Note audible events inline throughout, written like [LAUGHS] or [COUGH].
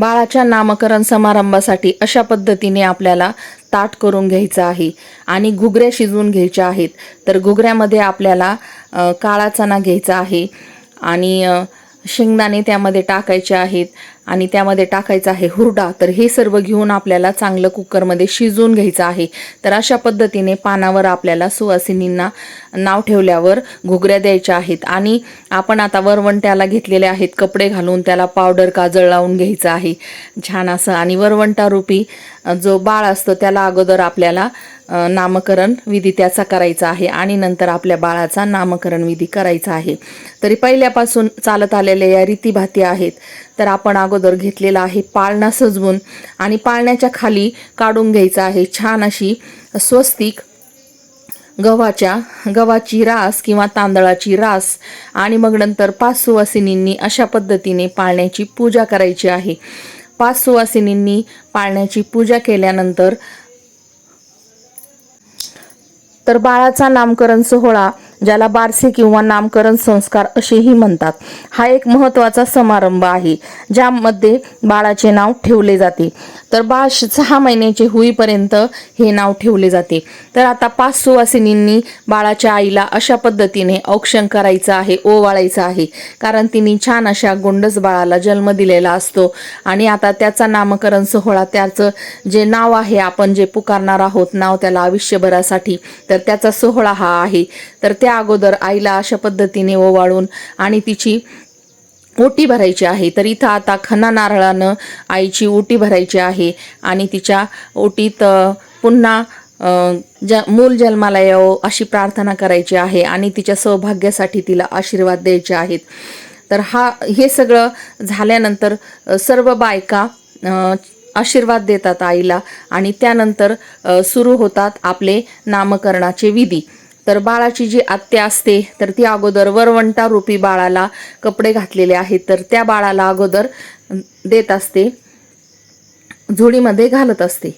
बाळाच्या नामकरण समारंभासाठी अशा पद्धतीने आपल्याला ताट करून घ्यायचं आहे आणि घुगऱ्या शिजवून घ्यायच्या आहेत. तर घुगऱ्यामध्ये आपल्याला काळा चणा घ्यायचा आहे आणि शेंगदाणे त्यामध्ये टाकायचे आहेत आणि त्यामध्ये टाकायचं आहे हुरडा. तर हे सर्व घेऊन आपल्याला चांगलं कुकरमध्ये शिजवून घ्यायचं आहे. तर अशा पद्धतीने पानावर आपल्याला सुवासिनींना नाव ठेवल्यावर घुगऱ्या द्यायच्या आहेत. आणि आपण आता वरवंट्याला घेतलेले आहेत कपडे घालून त्याला पावडर काजळ लावून घ्यायचं आहे. छान असं. आणि वरवंटारूपी रूपी जो बाळ असतो त्याला अगोदर आपल्याला नामकरण विधी त्याचा करायचा आहे आणि नंतर आपल्या बाळाचा नामकरण विधी करायचा आहे. तरी पहिल्यापासून चालत आलेल्या या रीतीभाती आहेत. तर आपण अगोदर घेतलेला आहे पाळणा सजवून आणि पाळण्याच्या खाली काढून घ्यायचा आहे छान अशी स्वस्तिक गव्हाच्या गव्हाची रास किंवा तांदळाची रास आणि मग नंतर पाच सुवासिनींनी अशा पद्धतीने पाळण्याची पूजा करायची आहे. पाच सुवासिनींनी पाळण्याची पूजा केल्यानंतर तर बाळाचा नामकरण सोहळा ज्याला बारसे किंवा नामकरण संस्कार असेही म्हणतात. हा एक महत्त्वाचा समारंभ आहे ज्यामध्ये बाळाचे नाव ठेवले जाते. तर बाळ श- सहा महिन्याचे होईपर्यंत हे नाव ठेवले जाते. तर आता पाच सुवासिनींनी बाळाच्या आईला अशा पद्धतीने औक्षण करायचं आहे ओवाळायचं आहे. कारण तिने छान अशा गोंडस बाळाला जन्म दिलेला असतो. आणि आता त्याचा नामकरण सोहळा त्याचं जे नाव आहे आपण जे पुकारणार आहोत नाव त्याला आयुष्यभरासाठी तर त्याचा सोहळा हा आहे. तर त्या अगोदर आईला अशा पद्धतीने ओवाळून आणि तिची ओटी भरायची आहे. तर इथं आता खना नारळानं आईची ओटी भरायची आहे आणि तिच्या ओटीत पुन्हा ज मूल जन्माला यावं अशी प्रार्थना करायची आहे आणि तिच्या सौभाग्यासाठी तिला आशीर्वाद द्यायचे आहेत. तर हा हे सगळं झाल्यानंतर सर्व बायका आशीर्वाद देतात आईला आणि त्यानंतर सुरू होतात आपले नामकरणाचे विधी. तर बाळाची जी आत्या असते तर ती अगोदर वरवंटा रूपी बाळाला कपडे घातलेले आहेत. तर त्या बाळाला अगोदर देत असते झोळीमध्ये घालत असते.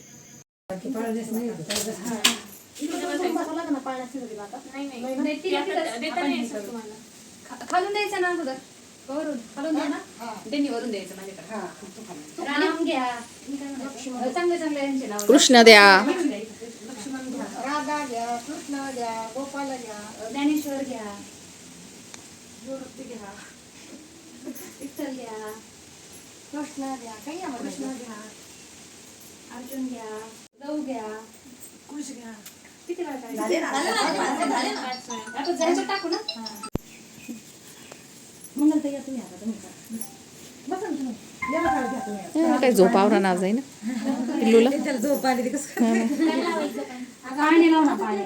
खालून द्यायचं ना अगोदर? वरून खालून द्या ना. त्यांनी वरून द्यायचं माझ्याकडे. राम घ्या. चांगले चांगले यांचे नाव. कृष्ण द्या लक्ष्मण घ्या राधा घ्या कृष्ण घ्या गोपाल घ्या ज्ञानेश्वर घ्या मूर्ती घ्या घ्या कृष्ण घ्या काही कृष्ण घ्या अर्जुन घ्या लव घ्या कुश घ्या किती वेळा जायचं टाकू ना मंगल तर तुम्ही आता तुम्ही करा. बसा ना तुम्ही. झोपावरा नाव जाई ना पिल्लूला झोप आली ती कसं पाणी लाव ना पाणी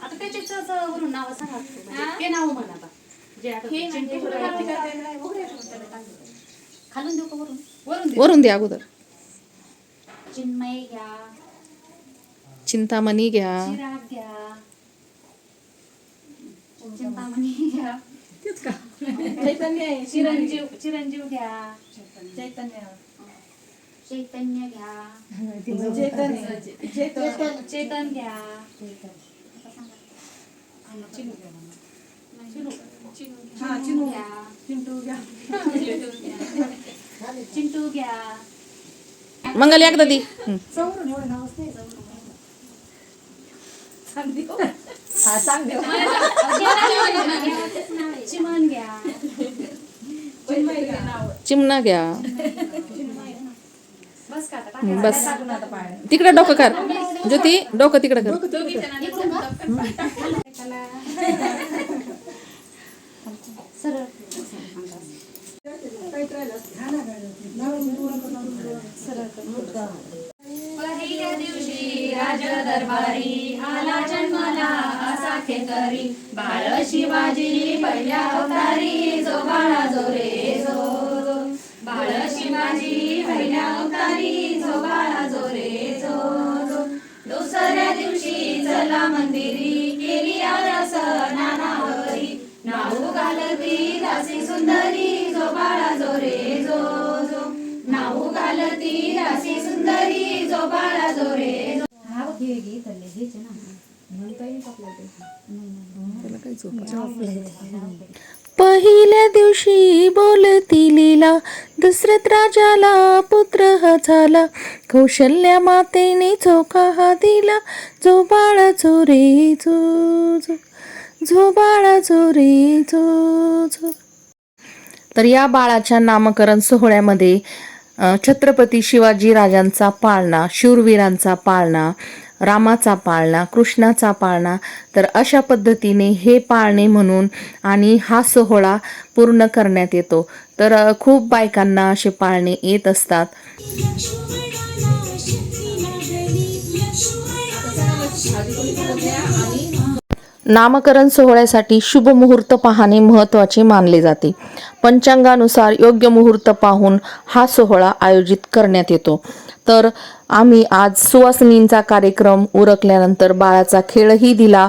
आता त्याचेच असं वरून नाव सांगा तुम्ही. ते नाव म्हण आता. जे आता चिंटू वगैरे खालून देऊ का वरून? वरून देऊ. वरून द्या अगोदर. चिन्मय घ्या. चिंतामणी घ्या. चिराग घ्या. चिंतामणी घ्या. चैतन्य आहे. चिरंजीव चिरंजीव. घ्या. चैतन्य. चैतन्य घ्या. चैतन्य. चैतन्य चेतन घ्या. चिनू घ्या. चिनू हा, चिनू. घ्या चिंटू घ्या चिंटू घ्या मंगल एकदा दी. चौरून एवढं नावच नाही सांग देऊ हा सांग देऊ चिमन घ्या बस तिकडे डोकं कर ज्योती डोकं तिकडे कर? सरळ. पहिल्या दिवशी राज दरबारी आला जन्माला असा खेतरी बाळ शिवाजी पहिल्या अवतारी जो बाळा जो रे जो बाळ शिवाजी पहिल्या अवतारी जो बाळा जो रे जो जो दुसऱ्या दिवशी चला मंदिरी घालती दासी सुंदरी जो बाळा जो रे जो त्याला काय झोप पहिल्या दिवशी बोलती लीला दशरथ राजाला पुत्र हा झाला. कौशल्या मातेने चोका हा दिला. जो बाळा जो रे जो जो झो बाळा जो रे जो जो. तर या बाळाच्या नामकरण सोहळ्यामध्ये छत्रपती शिवाजी राजांचा पाळणा शूरवीरांचा पाळणा रामाचा पाळणा कृष्णाचा पाळणा तर अशा पद्धतीने हे पाळणे म्हणून आणि हा सोहळा पूर्ण करण्यात येतो. तर खूप बायकांना असे पाळणे येत असतात. नामकरण सोहळ्यासाठी शुभ मुहूर्त पाहणे महत्त्वाचे मानले जाते. पंचांगानुसार योग्य मुहूर्त पाहून हा सोहळा आयोजित करण्यात येतो. तर आम्ही आज सुवासिनींचा कार्यक्रम उरकल्यानंतर बाळाचा खेळही दिला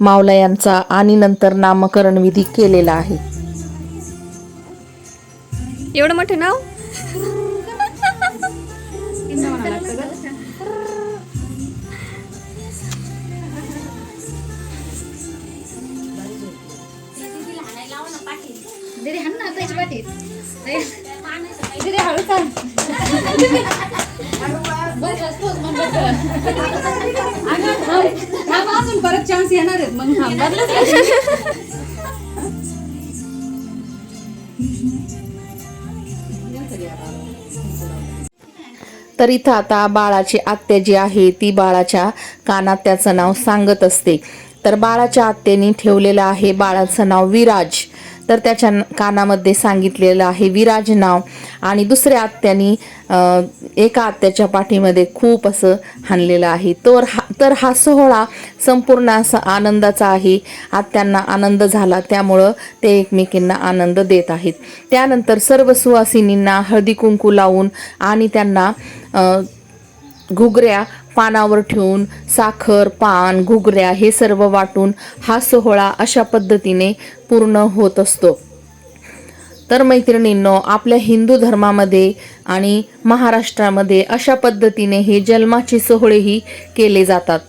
मावला यांचा आणि नंतर नामकरण विधी केलेला आहे. एवढं मोठं नाव? [LAUGHS] दीदी हाण ना त्याची पाठीत दीदी हळू चाल. थांब अजून परत चान्स येणार आहेत. मग थांब तर इथं आता बाळाची आत्या जी आहे ती बाळाच्या कानात त्याचं नाव सांगत असते. तर बाळाच्या आत्याने ठेवलेलं आहे बाळाचं नाव विराज. तर त्याच्या कानामध्ये सांगितलेलं आहे विराज नाव. आणि दुसऱ्या आत्यानी एका आत्याच्या पाठीमध्ये खूप असं हाणलेलं आहे. तर हा तर हा सोहळा संपूर्ण असा आनंदाचा आहे. आत्यांना आनंद झाला त्यामुळं ते एकमेकींना आनंद देत आहेत. त्यानंतर सर्व सुवासिनींना हळदी कुंकू लावून आणि त्यांना घुगऱ्या पानावर ठेवून साखर पान घुगऱ्या हे सर्व वाटून हा सोहळा अशा पद्धतीने पूर्ण होत असतो. तर मैत्रिणींनो आपल्या हिंदू धर्मामध्ये आणि महाराष्ट्रामध्ये अशा पद्धतीने हे जन्माचे सोहळेही केले जातात.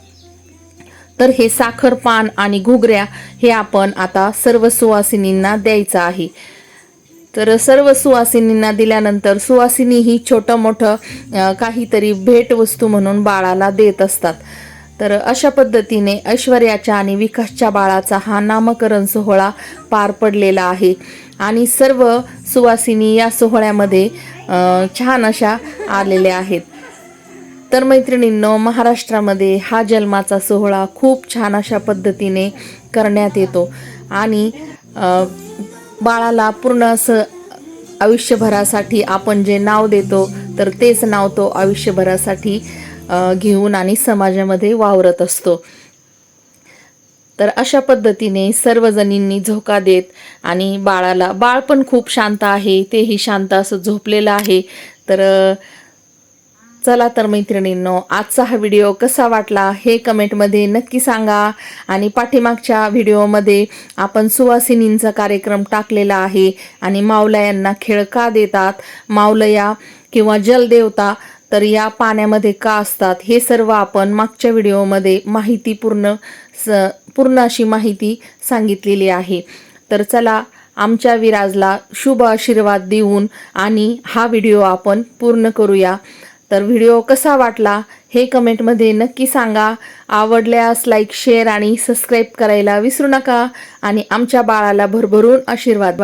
तर हे साखर पान आणि घुगऱ्या हे आपण आता सर्व सुवासिनींना द्यायचं आहे. तर सर्व सुवासिनींना दिल्यानंतर सुवासिनी ही छोटं मोठं काहीतरी भेटवस्तू म्हणून बाळाला देत असतात. तर अशा पद्धतीने ऐश्वर्याच्या आणि विकासच्या बाळाचा हा नामकरण सोहळा पार पडलेला आहे. आणि सर्व सुवासिनी या सोहळ्यामध्ये छान अशा आलेल्या आहेत. तर मैत्रिणींनो महाराष्ट्रामध्ये हा जन्माचा सोहळा खूप छान अशा पद्धतीने करण्यात येतो. आणि बाळाला पूर्ण असं आयुष्यभरासाठी आपण जे नाव देतो तर तेच नाव तो आयुष्यभरासाठी घेऊन आणि समाजामध्ये वावरत असतो. तर अशा पद्धतीने सर्वजणींनी झोका देत आणि बाळाला बाळ पण खूप शांत आहे तेही शांत असं झोपलेलं आहे. तर चला तर मैत्रिणींनो आजचा हा व्हिडिओ कसा वाटला हे कमेंटमध्ये नक्की सांगा. आणि पाठीमागच्या व्हिडिओमध्ये आपण सुवासिनींचा कार्यक्रम टाकलेला आहे आणि मावल्या यांना खेळ का देतात? मावलया किंवा जलदेवता तर या पाण्यामध्ये का असतात? हे सर्व आपण मागच्या व्हिडिओमध्ये माहितीपूर्ण स पूर्ण अशी माहिती सांगितलेली आहे. तर चला आमच्या विराजला शुभ आशीर्वाद देऊन आणि हा व्हिडिओ आपण पूर्ण करूया. तर व्हिडिओ कसा वाटला हे कमेंटमध्ये नक्की सांगा. आवडल्यास लाईक शेअर आणि सबस्क्राईब करायला विसरू नका. आणि आमच्या बाळाला भरभरून आशीर्वाद